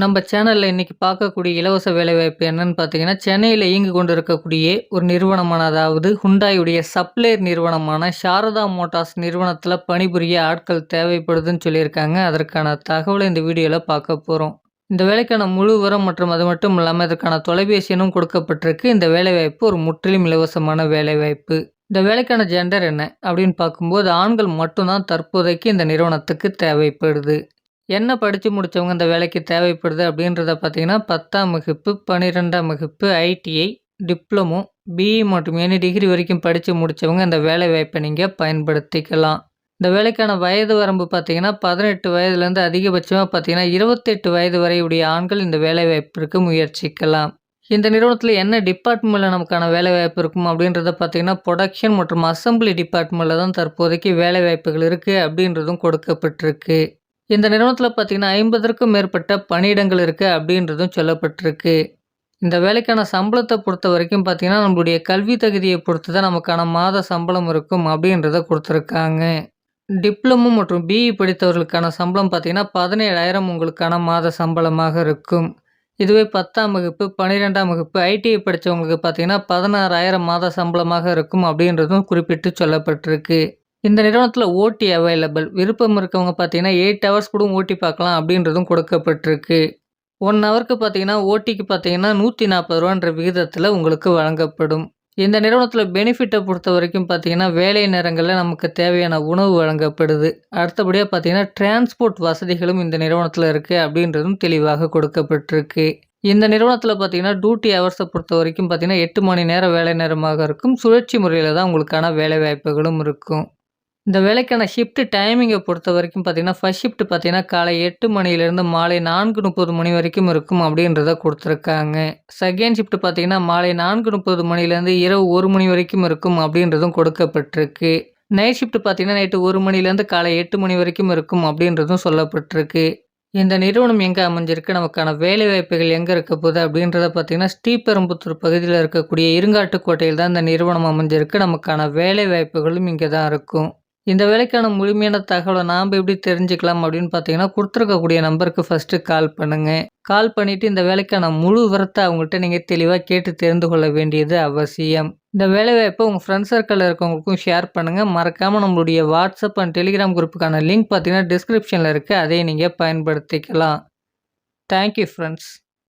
நம்ம சேனலில் இன்றைக்கி பார்க்கக்கூடிய இலவச வேலைவாய்ப்பு என்னன்னு பார்த்தீங்கன்னா, சென்னையில் இயங்கி கொண்டு இருக்கக்கூடிய ஒரு நிறுவனமான அதாவது ஹுண்டாயுடைய சப்ளையர் நிறுவனமான சாரதா மோட்டார்ஸ் நிறுவனத்தில் பணிபுரிய ஆட்கள் தேவைப்படுதுன்னு சொல்லியிருக்காங்க. அதற்கான தகவலை இந்த வீடியோவில் பார்க்க போகிறோம் இந்த வேலைக்கான முழு விவரம் மற்றும் அது மட்டும் இல்லாமல் இதற்கான தொலைபேசி எண்ணும் கொடுக்கப்பட்டிருக்கு. இந்த வேலைவாய்ப்பு ஒரு முற்றிலும் இலவசமான வேலைவாய்ப்பு. இந்த வேலைக்கான ஜெண்டர் என்ன அப்படின்னு பார்க்கும்போது, ஆண்கள் மட்டும்தான் தற்போதைக்கு இந்த நிறுவனத்துக்கு தேவைப்படுது. என்ன படித்து முடிச்சவங்க இந்த வேலைக்கு தேவைப்படுது அப்படின்றத பார்த்தீங்கன்னா, 10ஆம் வகுப்பு, 12ஆம் வகுப்பு, ஐடிஐ, டிப்ளமோ, பிஇ மற்றும் எனி டிகிரி வரைக்கும் படித்து முடித்தவங்க இந்த வேலைவாய்ப்ப நீங்கள் பயன்படுத்திக்கலாம். இந்த வேலைக்கான வயது வரம்பு பார்த்தீங்கன்னா, பதினெட்டு வயதுலேருந்து அதிகபட்சமாக பார்த்தீங்கன்னா, 28 வயது வரையுடைய ஆண்கள் இந்த வேலைவாய்ப்பிற்கு முயற்சிக்கலாம். இந்த நிறுவனத்தில் என்ன டிபார்ட்மெண்ட்டில் நமக்கான வேலைவாய்ப்பு இருக்கும் அப்படின்றத பார்த்தீங்கன்னா, ப்ரொடக்ஷன் மற்றும் அசெம்பிளி டிபார்ட்மெண்ட்டில் தான் தற்போதைக்கு வேலைவாய்ப்புகள் இருக்குது அப்படின்றதும் கொடுக்கப்பட்டிருக்கு. இந்த நிறுவனத்தில் பார்த்தீங்கன்னா, 50ற்கும் மேற்பட்ட பணியிடங்கள் இருக்குது அப்படின்றதும் சொல்லப்பட்டிருக்கு. இந்த வேலைக்கான சம்பளத்தை பொறுத்த வரைக்கும் பார்த்தீங்கன்னா, நம்மளுடைய கல்வி தகுதியை பொறுத்து தான் நமக்கான மாத சம்பளம் இருக்கும் அப்படின்றத கொடுத்துருக்காங்க டிப்ளமோ மற்றும் பிஇ படித்தவர்களுக்கான சம்பளம் பார்த்தீங்கன்னா, 17,000 உங்களுக்கான மாத சம்பளமாக இருக்கும். இதுவே 10ஆம் வகுப்பு, 12ஆம் வகுப்பு, ஐடிஐ படித்தவங்களுக்கு பார்த்தீங்கன்னா, 16,000 மாத சம்பளமாக இருக்கும் அப்படின்றதும் குறிப்பிட்டு சொல்லப்பட்டிருக்கு. இந்த நிறுவனத்தில் ஓட்டி அவைலபிள். விருப்பம் இருக்கவங்க பார்த்தீங்கன்னா, எயிட் ஹவர்ஸ் கூட ஓட்டி பார்க்கலாம் அப்படின்றதும் கொடுக்கப்பட்டிருக்கு. ஒன் ஹவருக்கு பார்த்தீங்கன்னா, ஓட்டிக்கு பார்த்தீங்கன்னா, நூற்றி நாற்பது ரூபான்ற விகிதத்தில் உங்களுக்கு வழங்கப்படும். இந்த நிறுவனத்தில் பெனிஃபிட்டை பொறுத்த வரைக்கும் பார்த்தீங்கன்னா, வேலை நேரங்களில் நமக்கு தேவையான உணவு வழங்கப்படுது. அடுத்தபடியாக பார்த்தீங்கன்னா, டிரான்ஸ்போர்ட் வசதிகளும் இந்த நிறுவனத்தில் இருக்குது அப்படின்றதும் தெளிவாக கொடுக்கப்பட்டிருக்கு. இந்த நிறுவனத்தில் பார்த்தீங்கன்னா, டியூட்டி பொறுத்த வரைக்கும் பார்த்தீங்கன்னா, எட்டு மணி நேரம் வேலை நேரமாக இருக்கும். சுழற்சி முறையில் தான் உங்களுக்கான வேலைவாய்ப்புகளும் இருக்கும். இந்த வேலைக்கான ஷிஃப்ட் பொறுத்த வரைக்கும் பார்த்தீங்கன்னா, ஃபர்ஸ்ட் ஷிஃப்ட் பார்த்தீங்கன்னா, காலை எட்டு மணிலேருந்து மாலை 4:30 மணி வரைக்கும் இருக்கும் அப்படின்றத கொடுத்துருக்காங்க செகண்ட் ஷிஃப்ட் பார்த்தீங்கன்னா, மாலை நான்கு முப்பது மணிலேருந்து இரவு ஒரு மணி வரைக்கும் இருக்கும் அப்படின்றதும் கொடுக்கப்பட்டிருக்கு. நைட் ஷிஃப்ட் பார்த்தீங்கன்னா, நைட்டு ஒரு மணிலேருந்து காலை எட்டு மணி வரைக்கும் இருக்கும் அப்படின்றதும் சொல்லப்பட்டிருக்கு. இந்த நிறுவனம் எங்கே அமைஞ்சிருக்கு? நமக்கான வேலைவாய்ப்புகள் எங்கே இருக்க போகுது? அப்படின்றத பார்த்தீங்கன்னா, ஸ்ரீபெரும்புத்தூர் பகுதியில் இருக்கக்கூடிய இருங்காட்டுக்கோட்டையில் தான் இந்த நிறுவனம் அமைஞ்சிருக்கு. நமக்கான வேலைவாய்ப்புகளும் இங்கே தான் இருக்கும். இந்த வேலைக்கான முழுமையான தகவலை நாம் எப்படி தெரிஞ்சுக்கலாம் அப்படின்னு பார்த்தீங்கன்னா, கொடுத்துருக்கக்கூடிய நம்பருக்கு ஃபர்ஸ்ட்டு கால் பண்ணுங்கள் கால் பண்ணிவிட்டு இந்த வேலைக்கான முழு விரத்தை அவங்கள்ட்ட நீங்கள் தெளிவாக கேட்டு தெரிந்து கொள்ள வேண்டியது அவசியம். இந்த வேலைவாய்ப்ப உங்கள் ஃப்ரெண்ட்ஸ் சர்க்கிளில் இருக்கவங்களுக்கும் ஷேர் பண்ணுங்கள் மறக்காமல் நம்மளுடைய வாட்ஸ்அப் அண்ட் டெலிகிராம் குரூப்புக்கான லிங்க் பார்த்தீங்கன்னா, டிஸ்கிரிப்ஷனில் இருக்குது அதையும் நீங்கள் பயன்படுத்திக்கலாம். Thank you